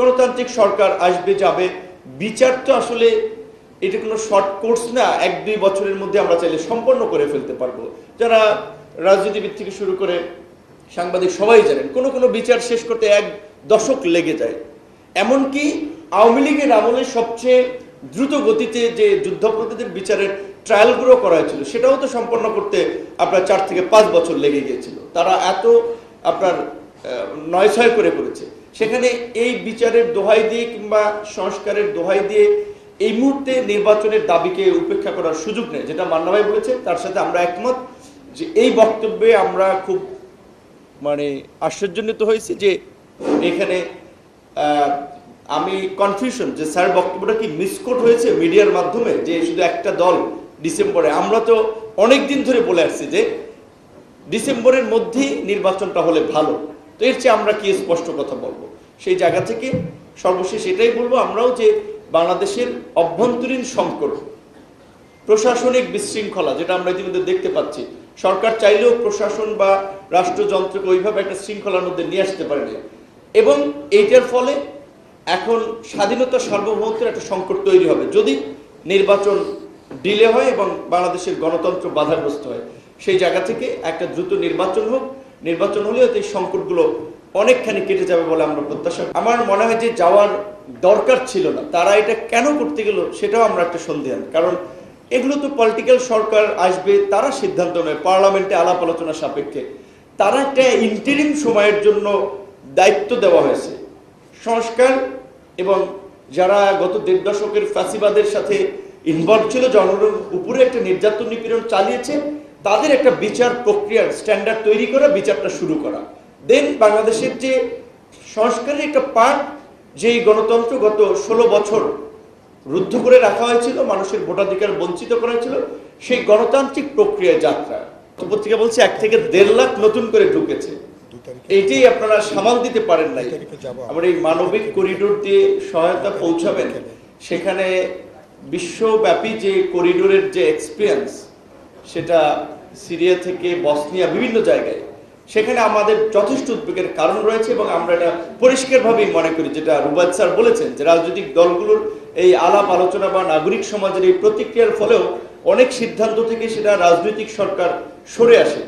গণতান্ত্রিক সরকার আসবে, যাবে। বিচার তো আসলে এটা কোনো শর্ট কোর্স না, এক দুই বছরের মধ্যে আমরা চাইলে সম্পন্ন করে ফেলতে পারব। যারা রাজনীতিবিদ থেকে শুরু করে সাংবাদিক সবাই জানেন, কোনো কোনো বিচার শেষ করতে এক দশক লেগে যায়। এমনকি আওয়ামী লীগের আমলে সবচেয়ে দ্রুত গতিতে যে যুদ্ধাপরাধীদের বিচারের ট্রায়ালগুলো করা হয়েছিল, সেটাও তো সম্পন্ন করতে আপনার চার থেকে পাঁচ বছর লেগে গিয়েছিল। তারা এত আপনার নয় ছয় করে করেছে। সেখানে এই বিচারের দোহাই দিয়ে কিংবা সংস্কারের দোহাই দিয়ে এই মুহূর্তে নির্বাচনের দাবিকে উপেক্ষা করার সুযোগ নেই, যেটা মান্না ভাই বলেছে, তার সাথে আমরা একমত যে এই বক্তব্যে আমরা খুব মানে আশ্চর্যান্বিত হয়েছি যে এখানে আমি কনফিউশন যে স্যার বক্তব্যটা কি মিসকোট হয়েছে মিডিয়ার মাধ্যমে যে শুধু একটা দল ডিসেম্বরে? আমরা তো অনেক দিন ধরে বলে আসছি যে ডিসেম্বরের মধ্যেই নির্বাচনটা হলে ভালো। তো এর চেয়ে আমরা কি স্পষ্ট কথা বলব? সেই জায়গা থেকে সর্বশেষ এটাই বলব, আমরাও যে বাংলাদেশের অভ্যন্তরীণ সংকট, প্রশাসনিক বিশৃঙ্খলা যেটা আমরা ইতিমধ্যে দেখতে পাচ্ছি, সরকার চাইলেও প্রশাসন বা রাষ্ট্রযন্ত্রকে ওইভাবে একটা শৃঙ্খলার মধ্যে নিয়ে আসতে পারেনি এবং এইটার ফলে এখন স্বাধীনতা সার্বভৌমত্বের একটা সংকট তৈরি হবে। যদি নির্বাচন ডিলে হয় এবং বাংলাদেশের গণতন্ত্র বাধাগ্রস্ত হয়, সেই জায়গা থেকে একটা দ্রুত নির্বাচন হোক নির্বাচন হলেও এই সংকটগুলো অনেকখানি কেটে যাবে বলে আমরা প্রত্যাশা আমার মনে হয় যে যাওয়ার দরকার ছিল না, তারা এটা কেন করতে গেল সেটাও আমরা একটা সন্দেহান কারণ এগুলো তো পলিটিক্যাল সরকার আসবে, তারা সিদ্ধান্ত নেয় পার্লামেন্টে আলাপ আলোচনা সাপেক্ষে। তারা একটা ইন্টারিম সময়ের জন্য দায়িত্ব দেওয়া হয়েছে। সংস্কার এবং যারা গত দেড় দশকের ফ্যাসিবাদের সাথে ইনভলভ ছিল, জনগণের উপরে একটা নির্যাতন নিপীড়ন চালিয়েছে তাদের একটা বিচার প্রক্রিয়ার স্ট্যান্ডার্ড তৈরি করা বিচারটা শুরু করা। দেন বাংলাদেশের যে সংস্কারের একটা পার্ট যেই গণতন্ত্র গত ষোলো বছর রুদ্ধ করে রাখা হয়েছিল মানুষের ভোটাধিকার বঞ্চিত করা হয়েছিল সেই গণতান্ত্রিক প্রক্রিয়ায় যাত্রা। পত্রিকা বলছে এক থেকে দেড় লাখ নতুন করে ঢুকেছে। এইটাই আপনারা সামাল দিতে পারেন নাই। আমরা। এই মানবিক করিডোর দিয়ে সহায়তা পৌঁছাবেন। সেখানে বিশ্বব্যাপী যে করিডোরের যে এক্সপিরিয়েন্স সেটা সিরিয়া থেকে বসনিয়া বিভিন্ন জায়গায়। সেখানে আমাদের যথেষ্ট উদ্বেগের কারণ রয়েছে এবং আমরা এটা পরিষ্কারভাবেই মনে করি, যেটা রুবাদ স্যার বলেছেন যে রাজনৈতিক দলগুলোর এই আলাপ আলোচনা বা নাগরিক সমাজের এই প্রতিক্রিয়ার ফলেও অনেক সিদ্ধান্ত থেকে সেটা রাজনৈতিক সরকার সরে আসে।